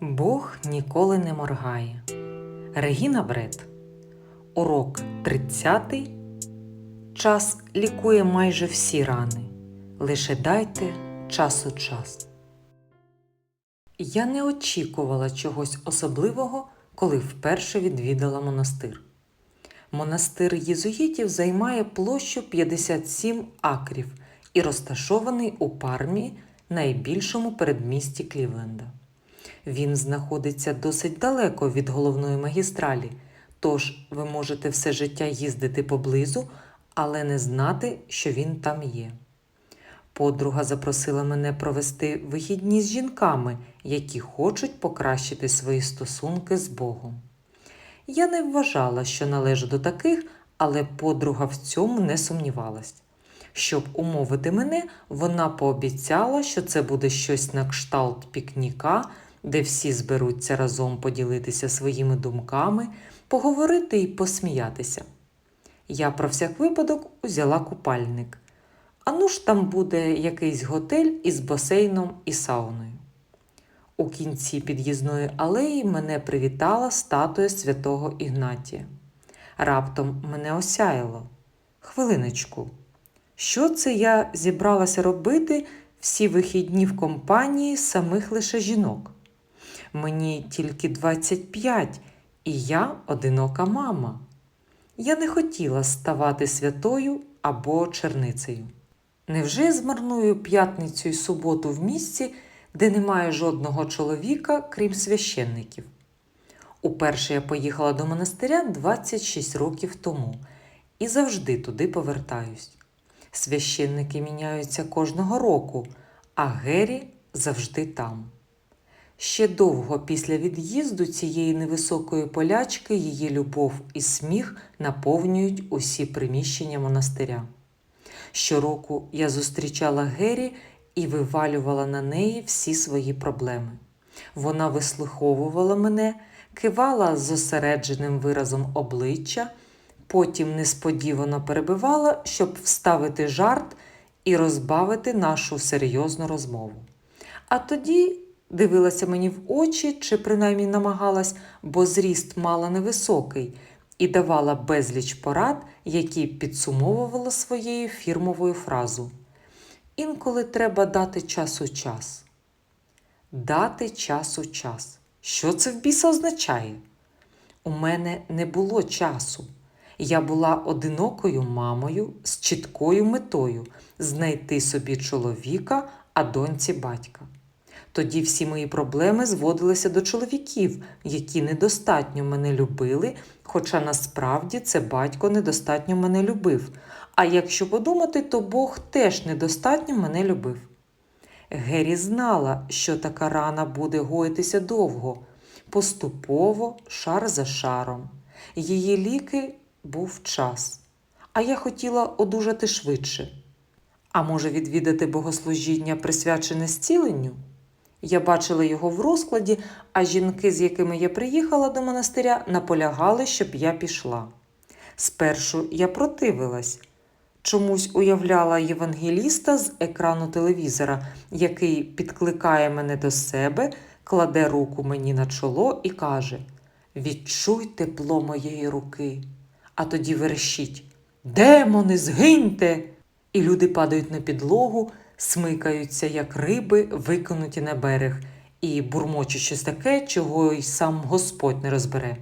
Бог ніколи не моргає. Регіна Бред. Урок 30. Час лікує майже всі рани. Лише дайте часу час. Я не очікувала чогось особливого, коли вперше відвідала монастир. Монастир єзуїтів займає площу 57 акрів і розташований у Пармі, найбільшому передмісті Клівленда. Він знаходиться досить далеко від головної магістралі, тож ви можете все життя їздити поблизу, але не знати, що він там є. Подруга запросила мене провести вихідні з жінками, які хочуть покращити свої стосунки з Богом. Я не вважала, що належу до таких, але подруга в цьому не сумнівалась. Щоб умовити мене, вона пообіцяла, що це буде щось на кшталт пікніка, де всі зберуться разом поділитися своїми думками, поговорити і посміятися. Я про всяк випадок узяла купальник. А ну ж там буде якийсь готель із басейном і сауною. У кінці під'їзної алеї мене привітала статуя святого Ігнатія. Раптом мене осяяло. Хвилиночку, що це я зібралася робити всі вихідні в компанії самих лише жінок? Мені тільки 25, і я одинока мама. Я не хотіла ставати святою або черницею. Невже змарную п'ятницю і суботу в місці, де немає жодного чоловіка, крім священників? Уперше я поїхала до монастиря 26 років тому і завжди туди повертаюсь. Священники міняються кожного року, а Гері завжди там. Ще довго після від'їзду цієї невисокої полячки її любов і сміх наповнюють усі приміщення монастиря. Щороку я зустрічала Гері і вивалювала на неї всі свої проблеми. Вона вислуховувала мене, кивала з зосередженим виразом обличчя, потім несподівано перебивала, щоб вставити жарт і розбавити нашу серйозну розмову. А тоді дивилася мені в очі, чи принаймні намагалась, бо зріст мала невисокий, і давала безліч порад, які підсумовувала своєю фірмовою фразу. Інколи треба дати часу час. Дати часу час. Що це в біса означає? У мене не було часу. Я була одинокою мамою з чіткою метою знайти собі чоловіка, а доньці батька. Тоді всі мої проблеми зводилися до чоловіків, які недостатньо мене любили, хоча насправді це батько недостатньо мене любив. А якщо подумати, то Бог теж недостатньо мене любив. Гері знала, що така рана буде гоїтися довго, поступово, шар за шаром. Її ліки був час, а я хотіла одужати швидше. А може, відвідати богослужіння, присвячене зціленню? Я бачила його в розкладі, а жінки, з якими я приїхала до монастиря, наполягали, щоб я пішла. Спершу я противилась, чомусь уявляла євангеліста з екрану телевізора, який підкликає мене до себе, кладе руку мені на чоло і каже: Відчуй тепло моєї руки. А тоді верещить Демони, згиньте! І люди падають на підлогу смикаються, як риби, викинуті на берег, і бурмочуть щось таке, чого й сам Господь не розбере.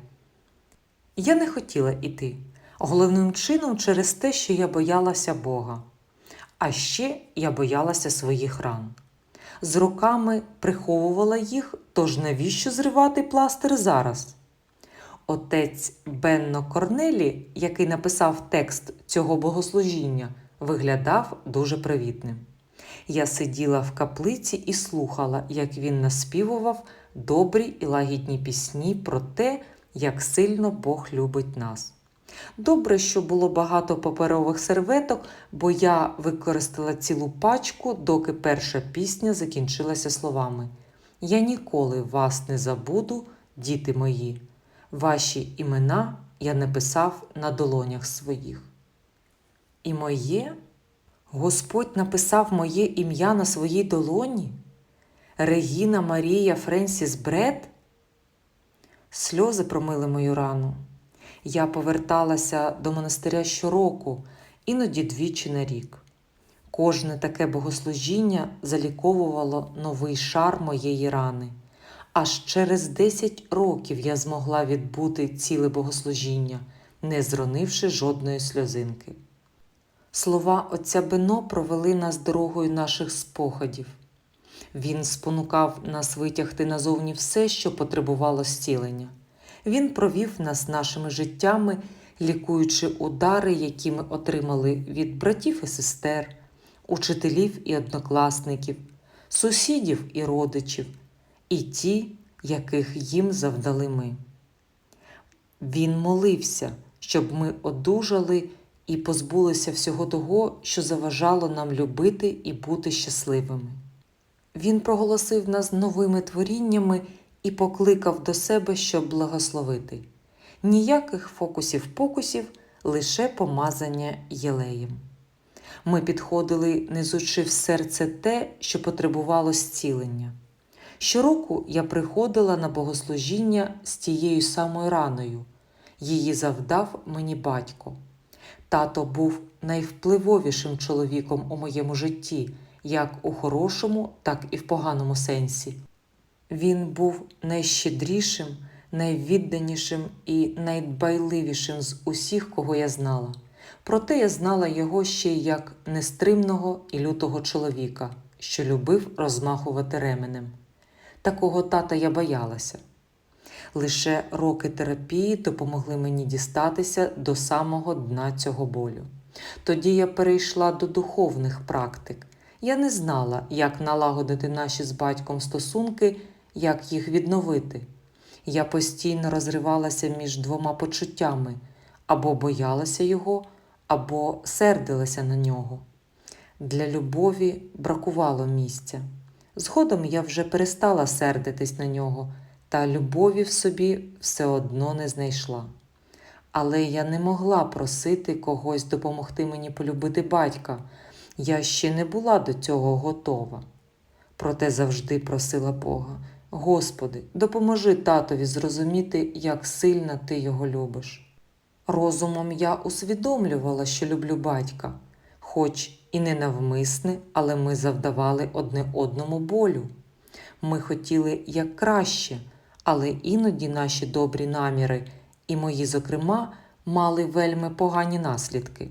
Я не хотіла іти, головним чином через те, що я боялася Бога. А ще я боялася своїх ран. З руками приховувала їх, тож навіщо зривати пластир зараз? Отець Бенно Корнелі, який написав текст цього богослужіння, виглядав дуже привітним. Я сиділа в каплиці і слухала, як він наспівував добрі і лагідні пісні про те, як сильно Бог любить нас. Добре, що було багато паперових серветок, бо я використала цілу пачку, доки перша пісня закінчилася словами: Я ніколи вас не забуду, діти мої. Ваші імена я написав на долонях своїх. І моє Господь написав моє ім'я на своїй долоні. Регіна Марія Френсіс Бред? Сльози промили мою рану. Я поверталася до монастиря щороку, іноді двічі на рік. Кожне таке богослужіння заліковувало новий шар моєї рани. Аж через 10 років я змогла відбути ціле богослужіння, не зронивши жодної сльозинки. Слова отця Бено провели нас дорогою наших спогадів. Він спонукав нас витягти назовні все, що потребувало зцілення. Він провів нас нашими життями, лікуючи удари, які ми отримали від братів і сестер, учителів і однокласників, сусідів і родичів, і ті, яких їм завдали ми. Він молився, щоб ми одужали і позбулися всього того, що заважало нам любити і бути щасливими. Він проголосив нас новими творіннями і покликав до себе, щоб благословити. Ніяких фокусів-покусів, лише помазання єлеєм. Ми підходили, несучи в серце те, що потребувало зцілення. Щороку я приходила на богослужіння з тією самою раною. Її завдав мені батько. Тато був найвпливовішим чоловіком у моєму житті, як у хорошому, так і в поганому сенсі. Він був найщедрішим, найвідданішим і найдбайливішим з усіх, кого я знала. Проте я знала його ще як нестримного і лютого чоловіка, що любив розмахувати ременем. Такого тата я боялася. Лише роки терапії допомогли мені дістатися до самого дна цього болю. Тоді я перейшла до духовних практик. Я не знала, як налагодити наші з батьком стосунки, як їх відновити. Я постійно розривалася між двома почуттями або боялася його, або сердилася на нього. Для любові бракувало місця. Згодом я вже перестала сердитись на нього, та любові в собі все одно не знайшла. Але я не могла просити когось допомогти мені полюбити батька. Я ще не була до цього готова. Проте завжди просила Бога: Господи, допоможи татові зрозуміти, як сильно ти його любиш. Розумом я усвідомлювала, що люблю батька, хоч і не навмисне, але ми завдавали одне одному болю. Ми хотіли як краще, але іноді наші добрі наміри, і мої, зокрема, мали вельми погані наслідки.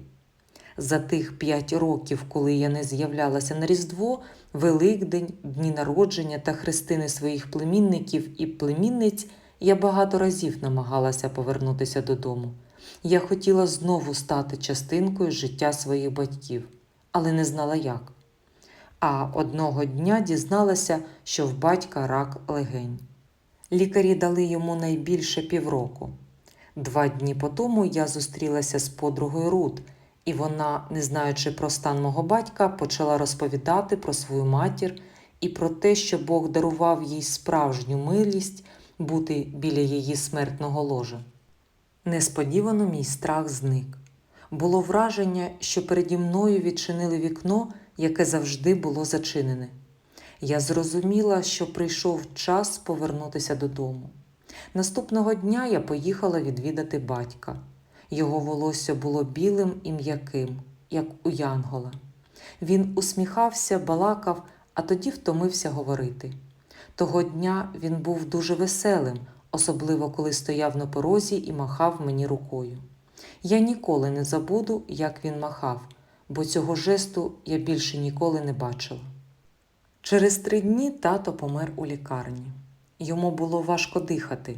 За тих п'ять років, коли я не з'являлася на Різдво, Великдень, дні народження та хрестини своїх племінників і племінниць, я багато разів намагалася повернутися додому. Я хотіла знову стати частинкою життя своїх батьків, але не знала як. А одного дня дізналася, що в батька рак легень. Лікарі дали йому найбільше півроку. Два дні по тому я зустрілася з подругою Рут, і вона, не знаючи про стан мого батька, почала розповідати про свою матір і про те, що Бог дарував їй справжню милість бути біля її смертного ложа. Несподівано мій страх зник. Було враження, що переді мною відчинили вікно, яке завжди було зачинене. Я зрозуміла, що прийшов час повернутися додому. Наступного дня я поїхала відвідати батька. Його волосся було білим і м'яким, як у Янгола. Він усміхався, балакав, а тоді втомився говорити. Того дня він був дуже веселим, особливо коли стояв на порозі і махав мені рукою. Я ніколи не забуду, як він махав, бо цього жесту я більше ніколи не бачила. Через три дні тато помер у лікарні. Йому було важко дихати.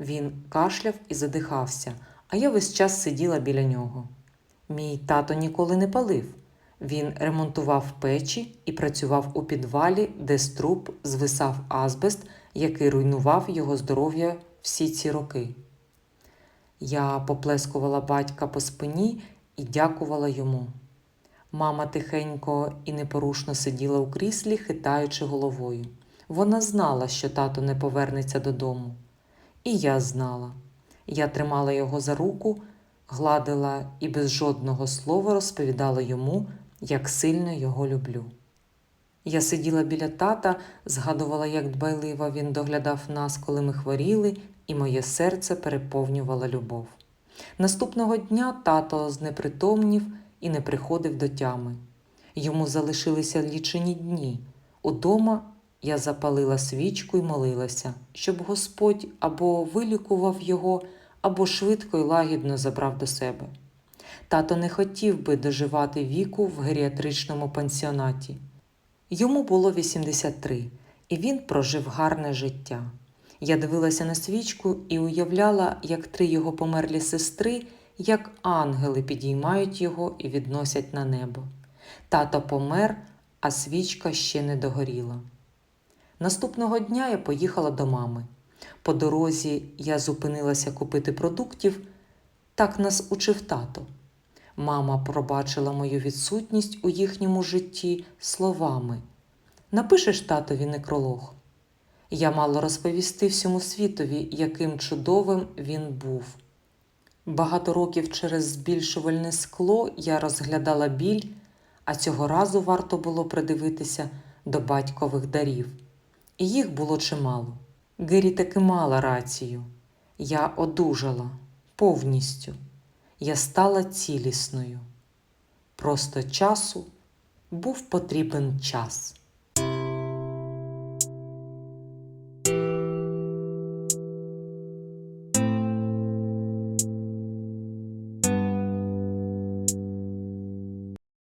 Він кашляв і задихався, а я весь час сиділа біля нього. Мій тато ніколи не палив. Він ремонтував печі і працював у підвалі, де з труб звисав азбест, який руйнував його здоров'я всі ці роки. Я поплескувала батька по спині і дякувала йому. Мама тихенько і непорушно сиділа у кріслі, хитаючи головою. Вона знала, що тато не повернеться додому. І я знала. Я тримала його за руку, гладила і без жодного слова розповідала йому, як сильно його люблю. Я сиділа біля тата, згадувала, як дбайливо він доглядав нас, коли ми хворіли, і моє серце переповнювала любов. Наступного дня тато знепритомнів і не приходив до тями. Йому залишилися лічені дні. Удома я запалила свічку і молилася, щоб Господь або вилікував його, або швидко й лагідно забрав до себе. Тато не хотів би доживати віку в геріатричному пансіонаті. Йому було 83, і він прожив гарне життя. Я дивилася на свічку і уявляла, як три його померлі сестри, як ангели підіймають його і відносять на небо. Тато помер, а свічка ще не догоріла. Наступного дня я поїхала до мами. По дорозі я зупинилася купити продуктів, так нас учив тато. Мама пробачила мою відсутність у їхньому житті словами: Напишеш татові некролог. Я мала розповісти всьому світові, яким чудовим він був. Багато років через збільшувальне скло я розглядала біль, а цього разу варто було придивитися до батькових дарів. І їх було чимало. Гері таки мала рацію. Я одужала повністю. Я стала цілісною. Просто часу був потрібен час.